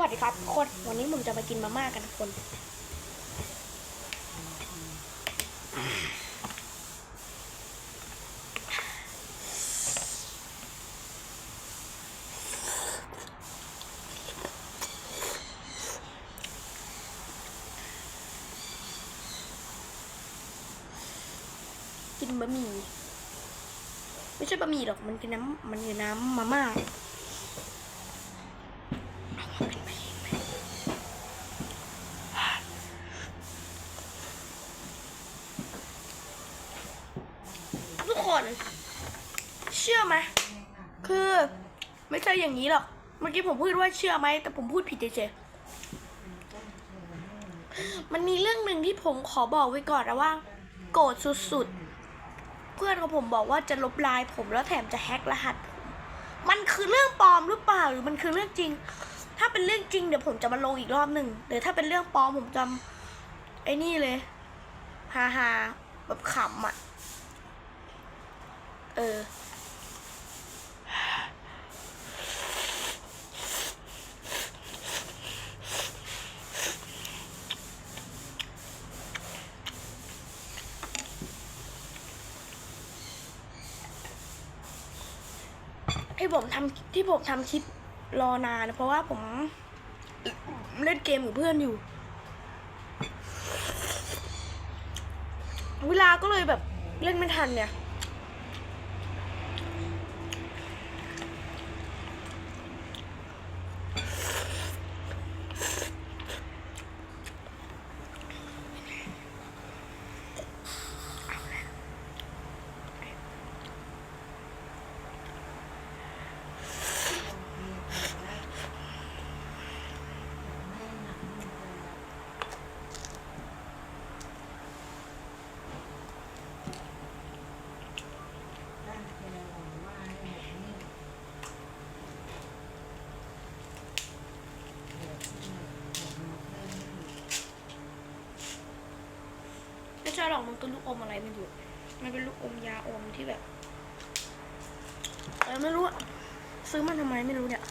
วัสดีครับทุกคน วันนี้ผมจะมากินมาม่ากันทุกคน กินบะหมี่ไม่ใช่บะหมี่หรอก มันคือน้ำมันคือน้ำมาม่า ทุกคน เชื่อไหมคือไม่ใช่อย่างนี้หรอก เมื่อ กี้ผมพูดว่าเชื่อไหมแต่ผมพูดผิดเฉยๆมันมีเรื่องหนึ่งที่ผมขอบอกไว้ก่อนนะว่า โกรธสุดๆ เพื่อนของผมบอกว่าจะลบไลน์ผมแล้วแถมจะแฮกรหัสผมมันคือเรื่องปลอมหรือเปล่าหรือมันคือเรื่องจริง ถ้าเป็นเรื่องจริงเดี๋ยวผมจะมาลงอีกรอบหนึ่งหรือถ้าเป็นเรื่องปลอมผมจำไอ้นี่เลยฮาฮาแบบขำอะ เออ ที่ผมทำที่ผมทำคลิปรอนานเพราะว่าผมเล่นเกมกับเพื่อนอยู่ เวลาก็เลยแบบเล่นไม่ทันเนี่ย ไม่ใช่หรอกมันคือลูกอมอะไรไม่รู้มันเป็นลูกอมยาอมที่แบบเออไม่รู้อะซื้อมันทำไมไม่รู้เนี่ย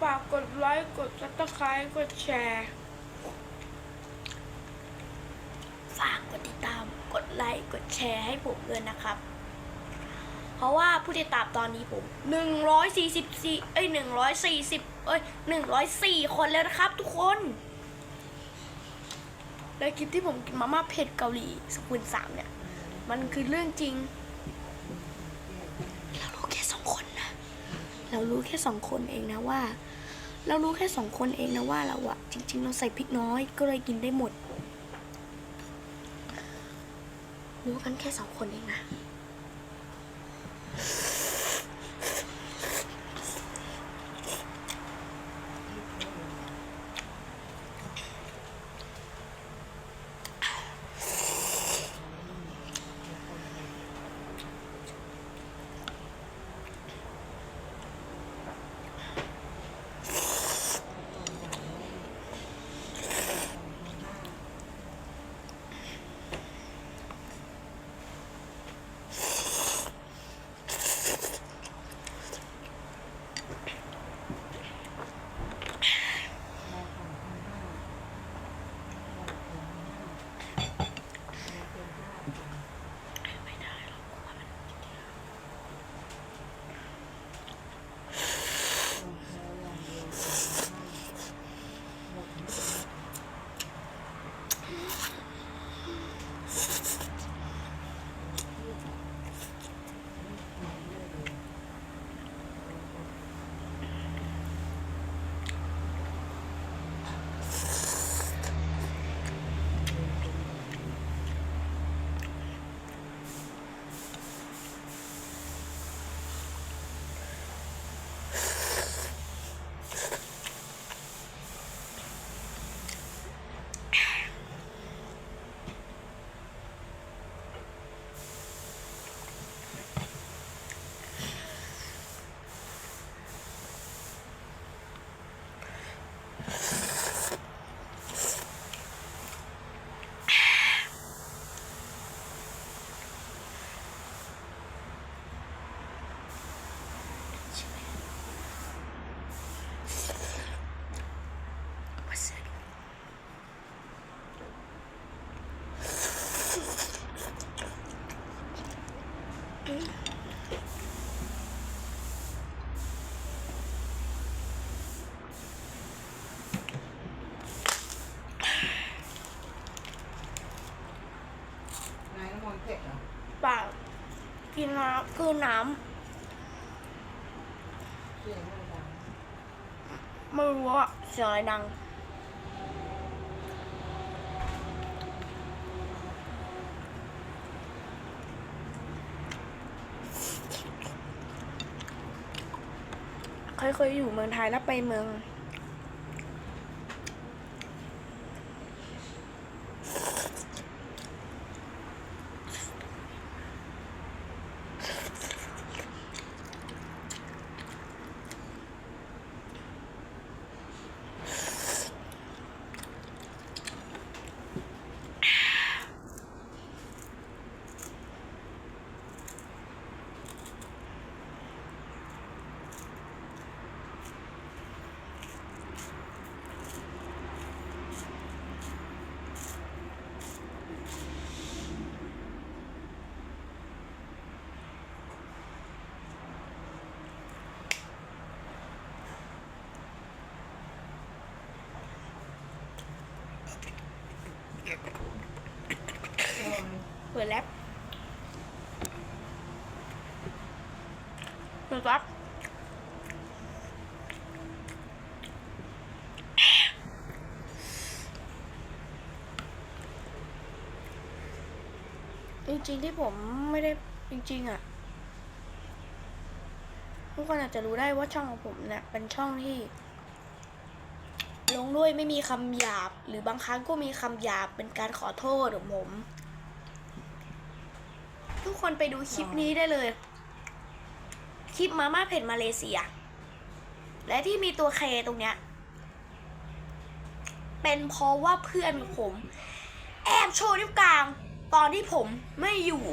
ฝากกดไลค์ กดซับสไครต์กดแชร์ ฝากกดติดตาม กดไลค์กดแชร์ให้ผมด้วยนะครับ เพราะว่าผู้ติดตามตอนนี้ผม 144เอ้ย140เอ้ย104 คนแล้วนะครับ ทุกคนและคลิปที่ผมกินมาม่าเผ็ดเกาหลีสกุลสามเนี่ย มันคือเรื่องจริง เรารู้แค่สองคนนะ เรารู้แค่สองคนเองนะว่า เรารู้แค่สองคนเองนะว่าเราอะจริง ๆ เราใส่พริกน้อยก็เลยกินได้หมด รู้กันแค่สองคนเองนะ กลืนน้ำไม่รู้ว่าเสียงอะไรดัง เคยเคยอยู่เมืองไทยแล้วไปเมือง เปิดแล็บเปิดครับจริงๆที่ผมไม่ได้จริงๆอะทุกคนอาจจะรู้ได้ว่าช่องของผมเนี่ยเป็นช่องที่ ลงด้วยไม่มีคำหยาบ หรือบางครั้งก็มีคำหยาบเป็นการขอโทษของผม คนไปดูคลิปนี้ได้เลย คลิปมาม่าเผ็ดมาเลเซีย และที่มีตัวเคตรงเนี้ย เป็นเพราะว่าเพื่อนผม แอบโชว์นิ้วกลาง ตอนที่ผมไม่อยู่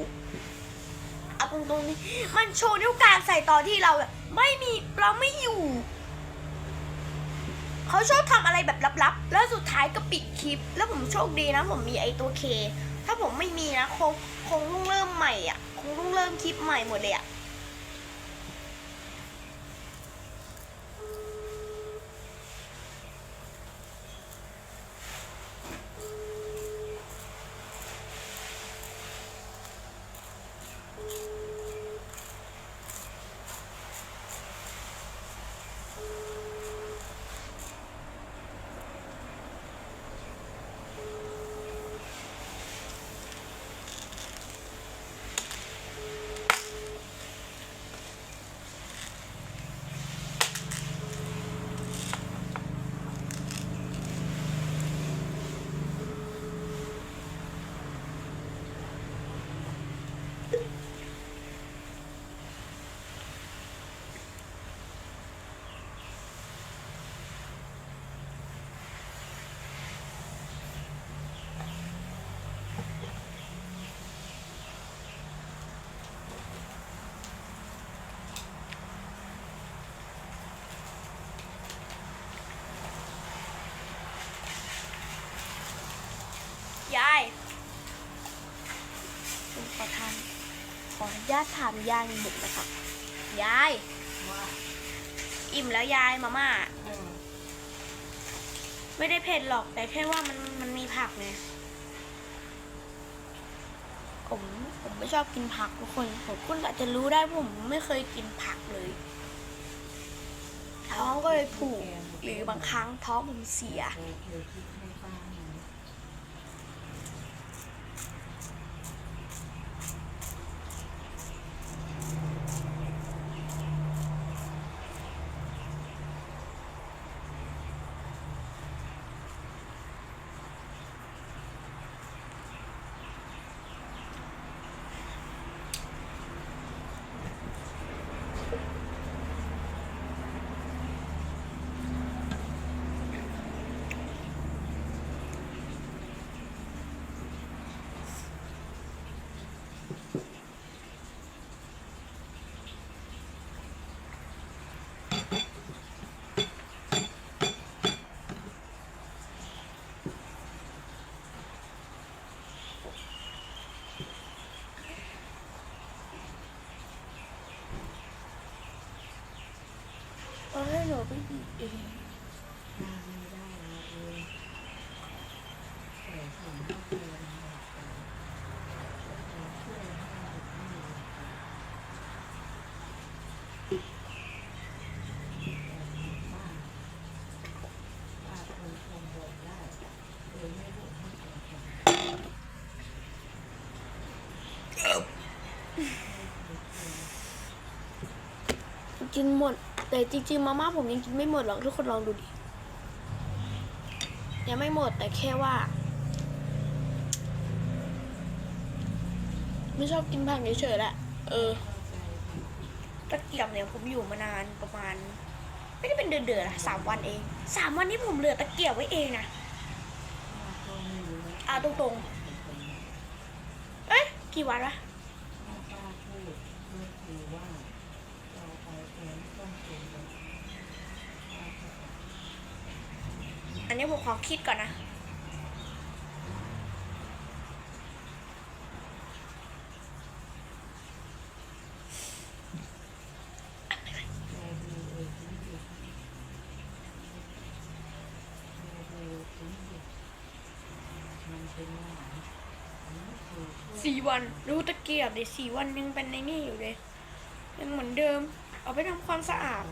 เอาตรงๆนี้มันโชว์นิ้วกลางใส่ตอนที่เราแบบไม่มีเราไม่อยู่เขาชอบทำอะไรแบบลับๆ แล้วสุดท้ายก็ปิดคลิป แล้วผมโชคดีนะ ผมมีไอตัวเค ถ้าผมไม่มีนะคงคงต้องเริ่มใหม่อะ คงต้องเริ่มคลิปใหม่หมดเลยอะ ขอทานขออนุญาตถามยายหนึ่งนะครับยาย ว่าอิ่มแล้วยายมาม่าเออไม่ได้เผ็ดหรอกแต่แค่ว่ามันมันมีผักไงผมผมไม่ชอบกินผักทุกคนผมคุณอาจจะรู้ได้ว่าผมไม่เคยกินผักเลยท้องก็เลยผูกหรือบางครั้งท้องผมเสียเออเดี๋ยวคิดให้ป้าหน่อย โยชน์ไปอีเองกินหมด แต่จริงๆมาม่าผมยังกินไม่หมดหรอกทุกคนลองดูดิยังไม่หมดแต่แค่ว่า ไม่ชอบกินผักเฉยๆแหละเออตะเกียบเนี่ยผมอยู่มานานประมาณ ไม่ได้เป็นเดือนๆนะสามวันเองสามวันนี้ผมเหลือตะเกียบไว้เองนะอ่าตรงๆ เอ๊ะกี่วันวะ ป้าพูดก็คือว่าเราไปเองต้องเป็นแบบ อั นนี้ผมขอคิดก่อนนะ สี่วันดูตะเกียบเดิสี่วันยังเป็นในนี่อยู่เลย ยังเหมือนเดิม เอาไปทำความสะอาด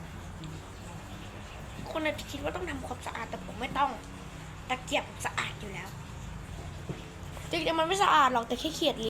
คนอาจจะคิดว่าต้องทำความสะอาดแต่ผมไม่ต้องตะเกียบสะอาดอยู่แล้วจริงๆมันไม่สะอาดหรอกแต่แค่เขียดลิ้น